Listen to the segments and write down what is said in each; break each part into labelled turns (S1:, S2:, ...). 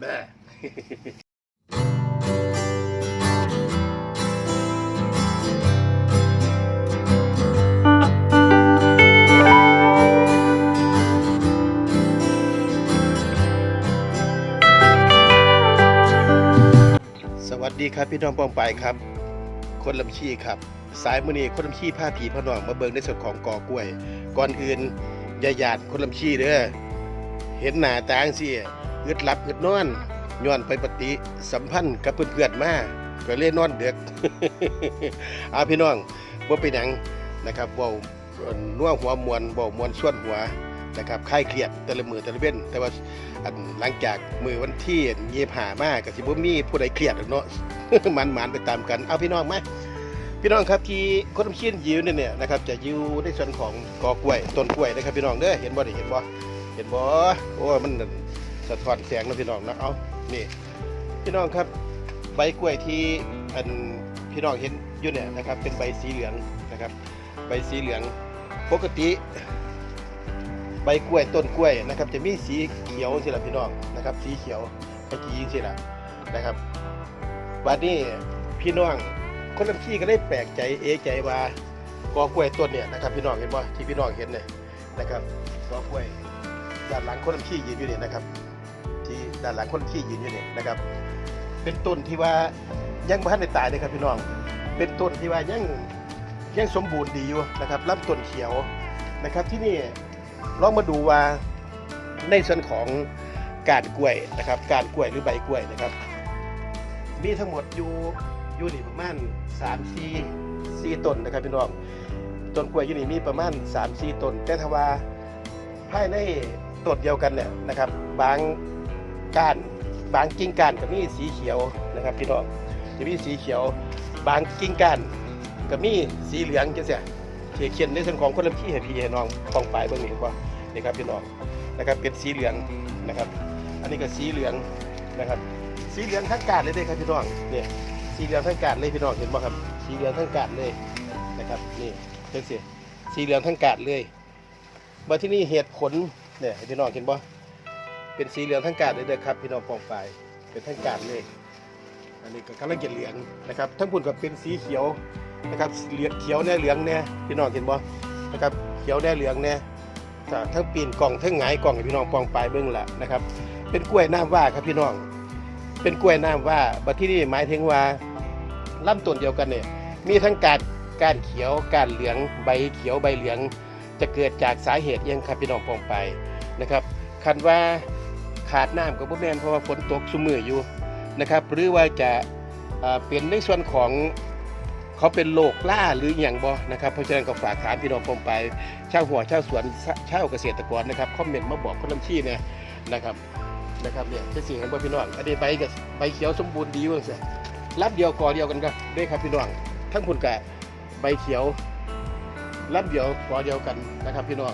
S1: แบ่สวัสดีครับพี่น้องปองไปครับ คนลำชีครับ สายมือนีคนลำชีผ้าผีพอน้องมาเบิงในส่วนของกอกล้วย ก่อนอื่นอย่าหยาดคนลำชีเด้อเห็นหน้าตาจังซี่ อึดหลับอึดนอนย้อนไปปฏิสัมพันธ์กับเพื่อนๆมาก็เลยนนอนเด็กอาพี่น้องบ่เป็นหยังนะครับเว้านัวหัวมวนเว้ามวนส่วนหัวนะครับคลายเครียดแต่ละมือแต่ละเว้นแต่ว่าอันหลังจากมือวันที่เยียหามากก็สิบ่มีผู้ใดเครียดหรอกเนาะมันมันไปตามกันเอาพี่น้องไหมพี่น้องครับที่คนทำชิ้นยิวเนี่ยเนี่ยนะครับจะยิวในส่วนของกอกล้วยต้นกล้วยนะครับพี่น้องเด้อเห็นบ่ได้เห็นบ่เห็นบ่โอ้มัน สะท้อนแสงนะพี่น้องนะเอานี่พี่น้องครับใบกล้วยที่อันพี่น้องเห็นอยู่เนี่ยนะครับ เป็นใบสีเหลืองนะครับ ใบสีเหลืองปกติ ใบกล้วยต้นกล้วยนะครับ จะมีสีเขียวสิล่ะพี่น้องนะครับ สีเขียวเมื่อกี้สิล่ะนะครับวันนี้พี่น้องคนลำขี้ก็ได้แปลกใจเอะใจว่ากอกล้วยต้นเนี่ยนะครับ พี่น้องเห็นบ่ที่พี่น้องเห็นเนี่ยนะครับกอกล้วยด้านหลังคนลำขี้ยืนอยู่เนี่ยนะครับ ที่ด้านหลังคนขี้ยืนอยู่เนี่ยนะครับ เป็นต้นที่ว่ายังบ่ทันได้ตายเลยครับพี่น้อง เป็นต้นที่ว่ายังยังสมบูรณ์ดีอยู่นะครับลำต้นเขียวนะครับที่นี่ลองมาดูว่าในส่วนของการกล้วยนะครับ การกล้วยหรือใบกล้วยนะครับ มีทั้งหมดอยู่อยู่นี่ประมาณ3 4 4ต้นนะครับพี่น้องต้นกล้วยอยู่นี่มีประมาณ3 4ต้นแต่ถ้าว่าภายในต้นเดียวกันเนี่ยนะครับ บาง ก้านบางกิ่งก้านก็มีสีเขียวนะครับพี่น้องจะมีสีเขียว บางกิ่งก้านก็มีสีเหลืองจังซี่เขียเขียนในส่วนของคนละพี่ให้พี่ให้น้องฟองปลายเบิ่งนี่ว่านี่ครับพี่น้องนะครับเป็นสีเหลืองนะครับ อันนี้ก็สีเหลืองนะครับ สีเหลืองทั้งกาดเลยเด้ครับพี่น้องเนี่ยสีเหลืองทั้งกาดเลยพี่น้องเห็นบ่ครับ สีเหลืองทั้งกาดเลยนะครับนี่เจ้าสิสีเหลืองทั้งกาดเลยมาที่นี่เหตุผลเนี่ยพี่น้องเห็นบ่ เป็นสีเหลืองทั้งกาดเลยเด้อครับ พี่น้องปองปเป็นทั้งกาดเลย อันนี้ก็กำลังจะเหลืองนะครับ ทั้งพุ่นก็เป็นสีเขียวนะครับเหลืองเขียวแน่เหลืองแน่พี่น้องเห็นบ่นะครับเขียวแน่เหลืองแน่ทั้งปีนกล่องทั้งหงายกล่องพี่น้องปองปเบิ่งละนะครับ เป็นกล้วยน้ำว่าครับพี่น้อง เป็นกล้วยน้ำว่าบัดที่นี่หมายถึงว่าลำต้นเดียวกันเนี่ยมีทั้งการการเขียวการเหลืองใบเขียวใบเหลืองจะเกิดจากสาเหตุยังครับพี่น้องปองไปนะครับคันว่า ขาดน้ำกับพ่แมนเพราะว่าฝนตกสุมืออยู่นะครับ หรือว่าจะเอ่อเป็นในส่วนของเขาเป็นโรคล่าหรืออย่างบ่นะครับเพราะฉะนั้นก็ฝากถามพี่น้องปองไปชาวหัวชาวสวนชาวเกษตรกรนะครับคอมเมนต์มาบอกคนลำชี้เนี่ยนะครับนะครับเนี่ยจะสีเห็นบ่พี่น้องอันนี้ใบกับใบเขียวสมบูรณ์ดีว่าสิรับเดียวกอเดียวกันก็ได้ครับพี่น้องทั้งพุ่นกะใบเขียวรับเดียวกอเดียวกันนะครับพี่น้อง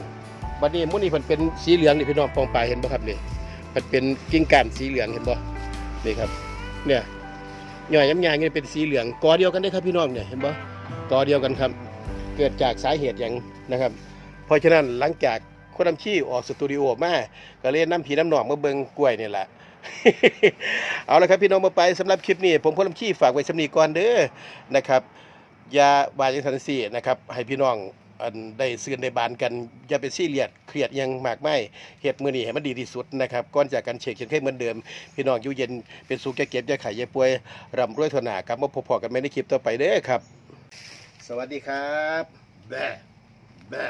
S1: บัดนี้มุนี่มันเป็นสีเหลืองนี่พี่น้องปองปลายเห็นบ่ครับนี่ มันเป็นกิ่งก้านสีเหลืองเห็นบ่นี่ครับ เนี่ยย่อยย้ำยางนี่เป็นสีเหลืองกอเดียวกันได้ครับพี่น้องเนี่ยเห็นบ่กอเดียวกันครับ เกิดจากสาเหตุอย่างนะครับ เพราะฉะนั้นหลังจากคนนำชี้ออกสตูดิโอมาก็เล่นน้ำผีน้ำหนองมาเบิงกล้วยนี่แหละเอาละครับพี่น้องมาไปสำหรับคลิปนี้ ผมพลน้ำขี้ฝากไว้สำนีก่อนเด้อนะครับอย่าบาดยังทันสีนะครับ ให้พี่น้อง อันได้ซื้อนได้บานกันอย่าไปซีเรียสเครียดยังมากไม่เหตุมือนี่ให้มันดีที่สุดนะครับก่อนจากการเช็คเขียนไข้เหมือนเดิม พี่น้องอยู่เย็นเป็นสุขแก่เก็บอย่าไข่อย่าป่วยร่ำรวยถนากลับมาพบพอกันไม่ในคลิปต่อไปเด้อครับ สวัสดีครับแบ่แบ่